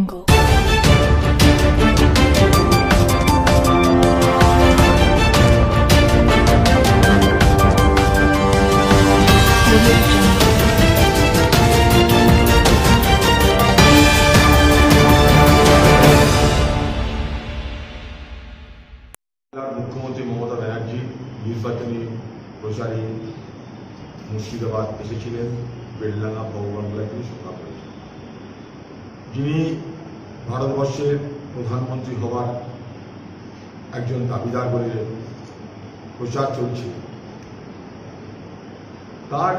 Jungle. Audio Jungle. বাংলার মুখ্যমন্ত্রী মমতা ব্যানার্জি নির্বাচনী প্রচারে মুর্শিদাবাদ এসেছিলেন বেলডাঙ্গা ভগবানগোলা তিনি সভা করেছেন যিনি ভারতবর্ষের প্রধানমন্ত্রী হওয়ার একজন দাবিদার বলে প্রচার চলছে। তার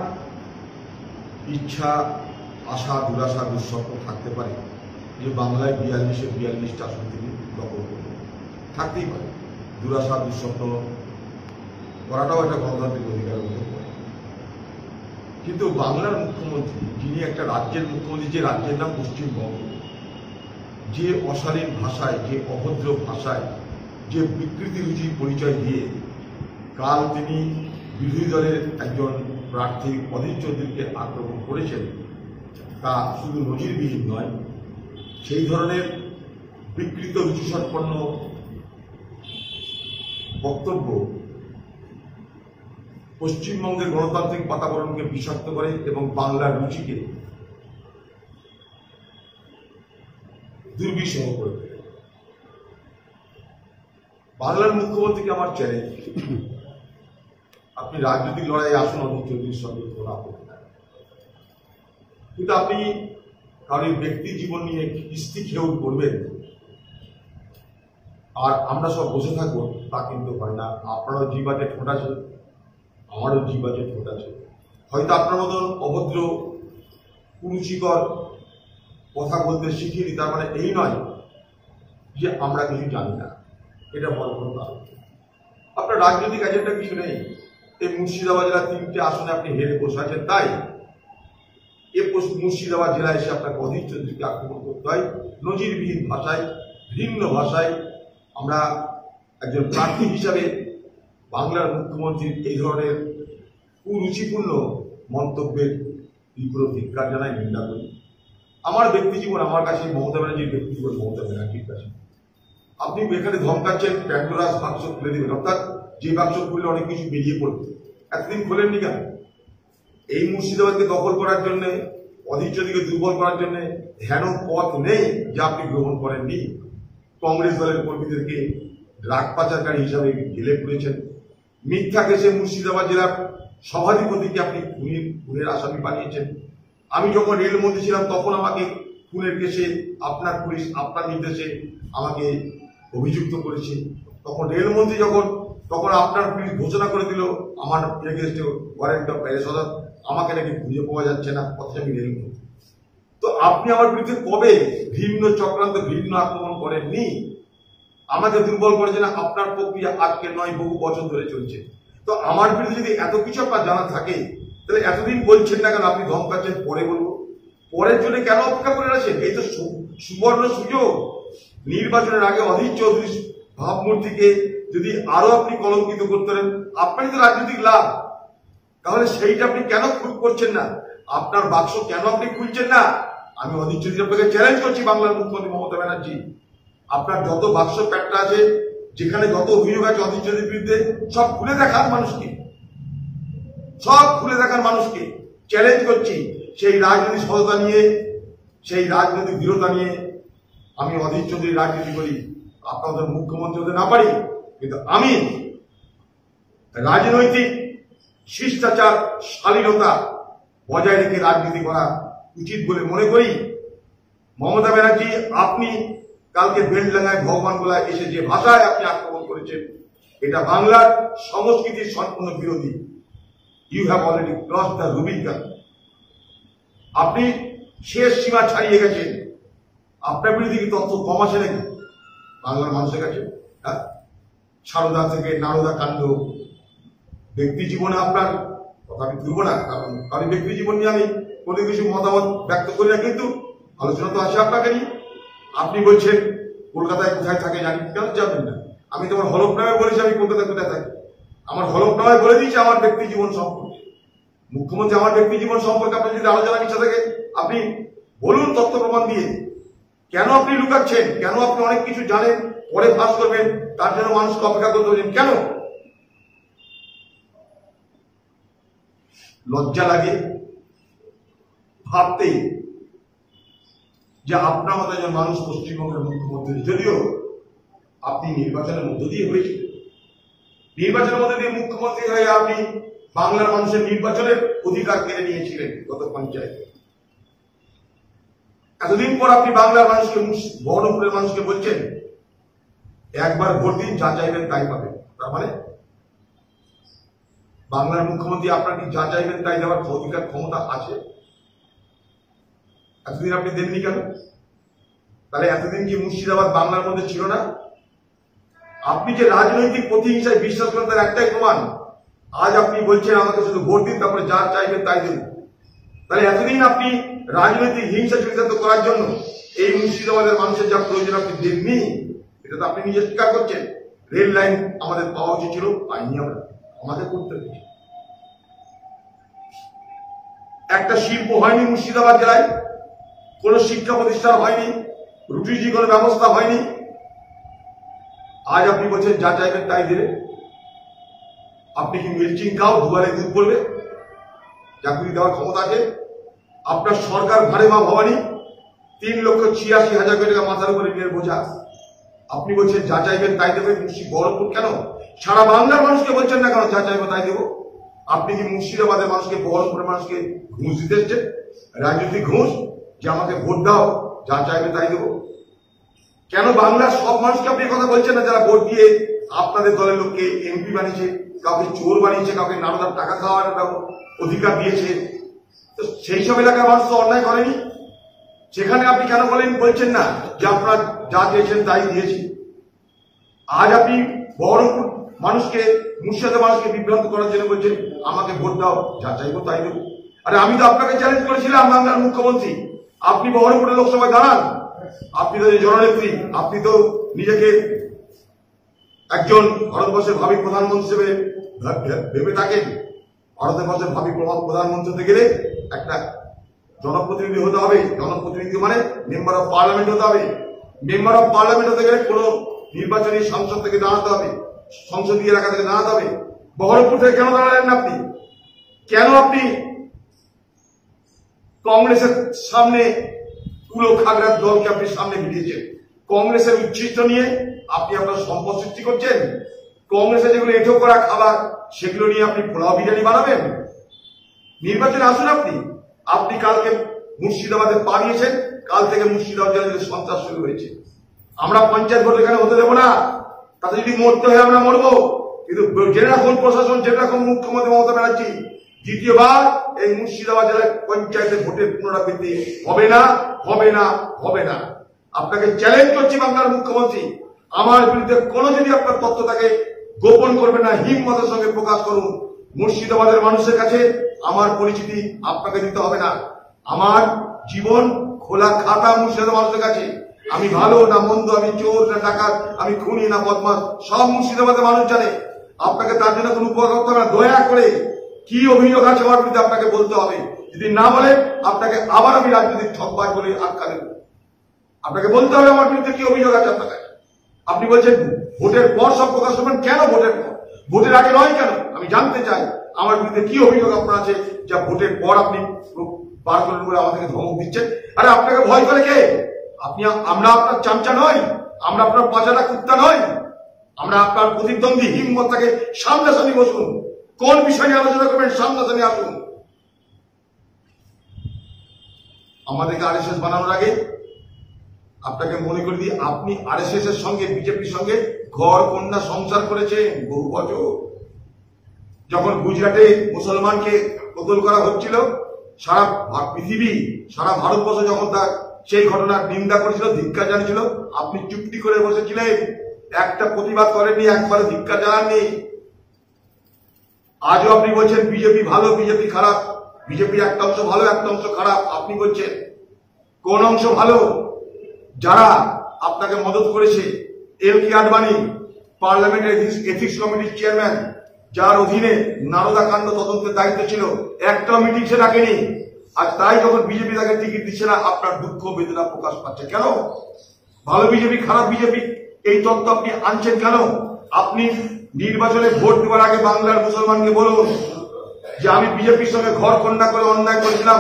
ইচ্ছা, আশা, দুরাশা, দুঃস্বপ্ন থাকতে পারে যে বাংলায় বিয়াল্লিশে বিয়াল্লিশটা আসন তিনি দখল করবেন। থাকতেই পারে। দুরাশা, দুঃস্বপ্ন করাটাও একটা গণতান্ত্রিক অধিকারের মধ্যে পড়ে। কিন্তু বাংলার মুখ্যমন্ত্রী, যিনি একটা রাজ্যের মুখ্যমন্ত্রী, যে রাজ্যের নাম পশ্চিমবঙ্গ যে অশালীন ভাষায়, যে অভদ্র ভাষায়, যে বিকৃতি রুচি পরিচয় দিয়ে কাল তিনি বিরোধী দলের একজন প্রার্থী অধীর চৌধুরীকে আক্রমণ করেছেন। তা শুধু নজিরবিহীন নয়, সেই ধরনের বিকৃত রুচিসম্পন্ন বক্তব্য পশ্চিমবঙ্গের গণতান্ত্রিক বাতাবরণকে বিষাক্ত করে এবং বাংলার রুচিকে দুর্বিষহ করে দেয় বাংলার মুখ্যমন্ত্রীকে আমার চ্যালেঞ্জ আপনি রাজনৈতিক লড়াই আসুন চৌধুরীর সঙ্গে কোনো আপত্তি কিন্তু আপনি কারোর ব্যক্তি জীবন নিয়ে কিস্তি খেয়েও করবেন আর আমরা সব বসে থাকব, তা কিন্তু হয় না। আপনারও জীবাতে ঠোঁট আছে আমারও জীবাতে ঠোঁট আছে হয়তো আপনার মতন অভদ্র, কুরুচিকর কথা বলতে শিখিনি, তার মানে এই নয় যে আমরা কিছু জানি না। এটা কোনো কারণ আপনার রাজনৈতিক এজেন্ডা কিছু নেই। এই মুর্শিদাবাদ জেলার তিনটে আসনে আপনি হেরে বসে আছেন, তাই? এ মুর্শিদাবাদ জেলায় এসে আপনাকে অধীর চৌধুরীকে আক্রমণ করতে হয়। নজিরবিহীন ভাষায়, ভিন্ন ভাষায় আমরা একজন প্রার্থী হিসাবে বাংলার মুখ্যমন্ত্রীর এই ধরনের কুরুচিপূর্ণ মন্তব্যের তীব্র ধিক্কার জানাই, নিন্দা করি। আমার ব্যক্তি জীবন, আমার কাছে মমতা ব্যানার্জির ব্যক্তি জীবন, মমতা ব্যানার্জির কাছে। আপনি এখানে ধমকাচ্ছেন, প্যান্ডোরাস বাক্স খুলে দেবেন, অর্থাৎ যে বাক্স খুললে অনেক কিছু বেরিয়ে পড়বে। এতদিন খোলেননি কেন? এই মুর্শিদাবাদকে দখল করার জন্য অধীরচদিকে দুর্বল করার জন্য হেন পথ নেই যা আপনি গ্রহণ করেননি। কংগ্রেস দলের কর্মীদেরকে ড্রাগ পাচারকারী হিসাবে জেলে পুরেছেন মিথ্যা কেসে মুর্শিদাবাদ জেলার সভাধিপতিকে আপনি খুনের খুনের আসামি বানিয়েছেন। আমি যখন রেলমন্ত্রী ছিলাম, তখন আমাকে খুনের কেসে আপনার পুলিশ আপনার নির্দেশে আমাকে অভিযুক্ত করেছে। তখন রেলমন্ত্রী যখন, তখন আপনার পুলিশ ঘোষণা করে দিল, আমার এগেস্টে ওয়ারেন্ট অফ অ্যারেস্ট অর্থাৎ আমাকে নাকি খুঁজে পাওয়া যাচ্ছে না, অথচ আমি রেলমন্ত্রী তো আপনি আমার বিরুদ্ধে কবে ভিন্ন চক্রান্ত ভিন্ন আক্রমণ করেননি? আমাকে দুর্বল করেছেন আপনার প্রক্রিয়া আজকে নয়, বহু বছর ধরে চলছে। তো আমার বিরুদ্ধে যদি এত কিছু আপনার জানা থাকে তাহলে এতদিন বলছেন না কেন আপনি ধম পাচ্ছেন পরে বলব। পরের জন্য কেন অপেক্ষা করে আছেন? এই তো সুবর্ণ সুযোগ। নির্বাচনের আগে অধীর চৌধুরী ভাবমূর্তিকে যদি আরও আপনি কলঙ্কিত করতে পারেন, আপনারই তো রাজনৈতিক লাভ। তাহলে সেইটা আপনি কেন করছেন না? আপনার বাক্স কেন আপনি খুলছেন না? আমি অধীর চৌধুরী আপনাকে চ্যালেঞ্জ করছি, বাংলার মুখ্যমন্ত্রী মমতা ব্যানার্জি। আপনার যত বাক্স প্যাটটা আছে, যেখানে যত অভিযোগ আছে অধীর চৌধুরীর বিরুদ্ধে, সব খুলে দেখান মানুষকে। সব খুলে দেখার মানুষকে চ্যালেঞ্জ করছি সেই রাজনৈতিক সততা নিয়ে, সেই রাজনৈতিক দৃঢ়তা নিয়ে। আমি অধীর চৌধুরী রাজনীতি করি, আপনাদের মুখ্যমন্ত্রী হতে না পারি, কিন্তু আমি রাজনৈতিক শিষ্টাচার, শালীনতা বজায় রেখে রাজনীতি করা উচিত বলে মনে করি। মমতা ব্যানার্জি, আপনি কালকে বেলডাঙ্গায় ভগবানগোলায় এসে যে ভাষায় আপনি আক্রমণ করেছেন, এটা বাংলার সংস্কৃতির সম্পূর্ণ বিরোধী। You have already cross the Rubicon আপনি শেষ সীমা ছাড়িয়ে গেছেন। আপনার বিরুদ্ধে কি তথ্য কম আছে নাকি? বাংলার মানুষের কাছে। সারদা থেকে নারদা কাণ্ড। ব্যক্তি জীবনে আপনার কথা আমি তুলব না, কারণ কারণ ব্যক্তি জীবন নিয়ে আমি কোনো কিছু মতামত ব্যক্ত করি না, কিন্তু আলোচনা তো আছে আপনাকে নিয়ে। আপনি বলছেন, কলকাতায় কোথায় থাকে জানি কেন জানেন না? আমি তোমার হলফনামে বলেছি, আমি কলকাতায় কোথায় থাকি? আমার হলফনামায় বলে দিয়েছি আমার ব্যক্তি জীবন সম্পর্কে। মুখ্যমন্ত্রী, আমার ব্যক্তি জীবন সম্পর্কে আপনার যদি আলোচনা ইচ্ছা থাকে, আপনি বলুন তথ্য প্রমাণ দিয়ে। কেন আপনি লুকাচ্ছেন? কেন আপনি অনেক কিছু জানেন, পরে ফাঁস করবেন, তার জন্য মানুষকে অপেক্ষা করতে হচ্ছেন কেন? লজ্জা লাগে ভাবতেই যে আপনার মতো একজন মানুষ পশ্চিমবঙ্গের মুখ্যমন্ত্রী, যদিও আপনি নির্বাচনের মধ্য দিয়ে হয়েছিলেন নির্বাচনের মধ্যে দিয়ে মুখ্যমন্ত্রী হয়ে আপনি বাংলার মানুষের নির্বাচনের অধিকার কেড়ে নিয়েছিলেন গত পঞ্চায়েতে। এতদিন পর আপনি বাংলার মানুষকে, বহরমপুরের মানুষকে বলছেন, একবার ভোট দিন, যা চাইবেন তাই পাবেন। তার মানে বাংলার মুখ্যমন্ত্রী আপনার কি যা চাইবেন তাই দেওয়ার অধিকার, ক্ষমতা আছে? এতদিন আপনি দেননি কেন? তাহলে এতদিন কি মুর্শিদাবাদ বাংলার মধ্যে ছিল না? আপনি যে রাজনৈতিক প্রতি প্রতিহিংসায় বিশ্বাস করেন, তার একটাই প্রমাণ। আজ আপনি বলছেন, আমাকে শুধু ভোট দিন, তারপরে যা চাইবেন তাই দেন তাহলে এতদিন আপনি রাজনৈতিক হিংসা চরিতার্থ করার জন্য এই মুর্শিদাবাদের মানুষের যা প্রয়োজন আপনি দেননি, এটা তো আপনি নিজে স্বীকার করছেন। রেল লাইন আমাদের পাওয়া উচিত ছিল, পাইনি আমরা। আমাদের করতে হয়েছে। একটা শিল্প হয়নি মুর্শিদাবাদ জেলায়, কোনো শিক্ষা প্রতিষ্ঠান হয়নি, রুটিজি কোনো ব্যবস্থা হয়নি। আজ আপনি বলছেন যা চাইবেন তাই দেবে। আপনি কি মিল্চিং খাও দুয়ারে দুধ পড়বে চাকরি দেওয়ার ক্ষমতা আছে। আপনার সরকার ভারে মা ভবানী, তিন লক্ষ ছিয়াশি হাজার কোটি টাকা মাথার উপরে নিয়ে বোঝা। আপনি বলছেন যা চাইবেন তাই দেবেন মুর্শি বহরমপুর কেন? সারা বাংলার মানুষকে বলছেন না কেন যা চাইব তাই দেবো? আপনি কি মুর্শিদাবাদের মানুষকে, বহরমপুরের মানুষকে ঘুষ দিতে রাজনৈতিক ঘুষ যে আমাকে ভোট দাও, যা চাইবে তাই দেবো। কেন বাংলার সব মানুষকে আপনি কথা বলছেন না? যারা ভোট দিয়ে আপনাদের দলের লোককে এমপি বানিয়েছে, কাউকে চোর বানিয়েছে, কাউকে নানাদার টাকা খাওয়ার একটা অধিকার দিয়েছে, তো সেই সব এলাকার মানুষ তো অন্যায় করেনি? সেখানে আপনি কেন বলেন, বলছেন না যে আপনার যা চেয়েছেন তাই দিয়েছি? আজ আপনি বহরমপুর মানুষকে, মুর্শিদাবাদের মানুষকে বিভ্রান্ত করার জন্য বলছেন, আমাকে ভোট দাও, যা চাইব তাই দেবো। আরে আমি তো আপনাকে চ্যালেঞ্জ করেছিলাম, বাংলার মুখ্যমন্ত্রী। আপনি বহরমপুরের লোকসভায় দাঁড়ান। আপনি তো জননেত্রী, আপনি তো নিজেকে একজন ভারতবর্ষের ভাবি প্রধানমন্ত্রী হিসেবে ভেবে থাকেন। ভারতবর্ষের ভাবি প্রধানমন্ত্রী হতে গেলে একটা জনপ্রতিনিধি হতে হবে। জনপ্রতিনিধি মানে মেম্বার অফ পার্লামেন্ট হতে হবে। মেম্বার অফ পার্লামেন্ট হতে গেলে কোনো নির্বাচনী সংসদ থেকে দাঁড়াতে হবে। সংসদীয় এলাকা থেকে দাঁড়াতে হবে। বহরমপুর থেকে কেন দাঁড়ালেন না আপনি? কেন আপনি কংগ্রেসের সামনে তুলো খাগড়ার দলকে আপনি সামনে ভিড়িয়েছেন কংগ্রেসের উচ্ছিষ্ট নিয়ে আপনি আপনার সম্পদ সৃষ্টি করছেন। কংগ্রেসে যেগুলো এঁটো করা খাবার, সেগুলো নিয়ে আপনি পোলাও বিরিয়ানি বানাবেন। নির্বাচনে আসুন আপনি। আপনি কালকে মুর্শিদাবাদে পা দিয়েছেন, কাল থেকে মুর্শিদাবাদ জেলায় সন্ত্রাস শুরু হয়েছে। আমরা পঞ্চায়েত ভোট এখানে হতে দেবো না। তাতে যদি মরতে হয় আমরা মরবো। কিন্তু রাখুন প্রশাসন রাখুন মুখ্যমন্ত্রী মমতা ব্যানার্জি দ্বিতীয়বার এই মুর্শিদাবাদ জেলায় পঞ্চায়েতের ভোটের পুনরাবৃত্তি হবে না হবে না হবে না। আপনাকে চ্যালেঞ্জ করছি বাংলার মুখ্যমন্ত্রী, আমার বিরুদ্ধে কোনো যদি আপনার তথ্য থাকে, গোপন করবেন না, হিম্মতের সঙ্গে প্রকাশ করুন। মুর্শিদাবাদের মানুষের কাছে আমার পরিচিতি আপনাকে দিতে হবে না। আমার জীবন খোলা খাতা মুর্শিদাবাদের মানুষের কাছে। আমি ভালো না মন্দ, আমি চোর না ডাকাত, আমি খুনি না বদমাস সব মুর্শিদাবাদের মানুষ জানে। আপনাকে তার জন্য কোনো উপকার করতে হবে না, দয়া করে কি অভিযোগ আছে আমার বিরুদ্ধে আপনাকে বলতে হবে? যদি না বলে, আপনাকে আবার আমি রাজনৈতিক ঠকবাজ বলে আখ্যা দেব আপনাকে বলতে হবে আমার বিরুদ্ধে কি অভিযোগ আছে আপনার আপনি বলছেন, ভোটের পর সব প্রকাশ করবেন কেন ভোটের পর? ভোটের আগে নয় কেন? আমি জানতে চাই, আমার বিরুদ্ধে কি অভিযোগ আপনার আছে যা ভোটের পর আপনি বার করেন বলে আমাদেরকে ধমক দিচ্ছেন? আরে আপনাকে ভয় করে কে? আপনি আমরা আপনার চামচা নই, আমরা আপনার পাঁচাটা কুত্তা নই। আমরা আপনার প্রতিদ্বন্দ্বী হিম্মত তাকে সামনাসামনি বসুন। কোন বিষয় নিয়ে আলোচনা করবেন সামনাসামনি আসুন আমাদেরকে আরএসএস বানানোর আগে আপনাকে মনে করে দিই, আপনি আরএসএস এর সঙ্গে, বিজেপির সঙ্গে ঘর, কন্যা সংসার করেছেন, বহু বছর। যখন গুজরাটে মুসলমানকে কতল করা হচ্ছিল, সারা পৃথিবী, সারা ভারতবর্ষ যখন তার সেই ঘটনার নিন্দা করেছিল ধিক্ষা জানিয়েছিল, আপনি চুক্তি করে বসেছিলেন। একটা প্রতিবাদ করেননি, একবারও ধিক্কার জানাননি। আজও আপনি বলছেন বিজেপি ভালো, বিজেপি খারাপ। বিজেপির একটা অংশ ভালো একটা অংশ খারাপ। আপনি বলছেন কোন অংশ ভালো? যারা আপনাকে মদত করেছে এল কে আডবাণী, পার্লামেন্টের এথিক্স কমিটির চেয়ারম্যান, যার অধীনে নারদা কাণ্ড তদন্তের দায়িত্ব ছিল, একটা মিটিং সে ডাকেনি। আর তাই যখন বিজেপি তাকে টিকিট দিচ্ছে না, আপনার দুঃখ বেদনা প্রকাশ পাচ্ছে। কেন? ভালো বিজেপি, খারাপ বিজেপি, এই তত্ত্ব আপনি আনছেন কেন? আপনি নির্বাচনে ভোট দেওয়ার আগে বাংলার মুসলমানকে বলুন যে আমি বিজেপির সঙ্গে ঘর কন্যা করে অন্যায় করেছিলাম,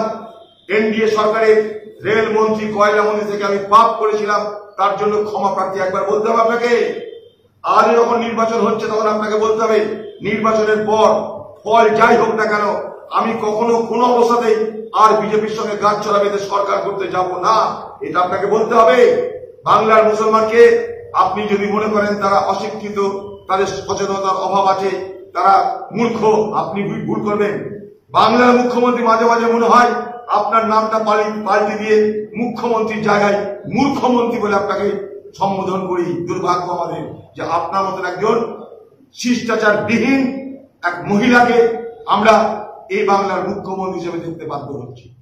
এনডিএ সরকারের রেল মন্ত্রী কয়লা মন্ত্রী থেকে আমি পাপ করেছিলাম, তার জন্য ক্ষমা প্রার্থী একবার বলতে হবে আপনাকে। আর যখন নির্বাচন হচ্ছে তখন আপনাকে বলতে হবে, নির্বাচনের পর ফল যাই হোক না কেন, আমি কখনো কোনো অবস্থাতেই আর বিজেপির সঙ্গে গাছ চড়া বেঁধে সরকার করতে যাব না, এটা আপনাকে বলতে হবে। বাংলার মুসলমানকে আপনি যদি মনে করেন তারা অশিক্ষিত তাদের সচেতনতার অভাব আছে, তারা মূর্খ, আপনি ভুল- করবেন। বাংলার মুখ্যমন্ত্রী মাঝে মাঝে মনে হয় আপনার নামটা পাল্টি দিয়ে মুখ্যমন্ত্রীর জায়গায় মূর্খমন্ত্রী বলে আপনাকে সম্বোধন করি। দুর্ভাগ্য আমাদের যে আপনার মতন একজন শিষ্টাচার বিহীন এক মহিলাকে আমরা এই বাংলার মুখ্যমন্ত্রী হিসেবে দেখতে বাধ্য হচ্ছি।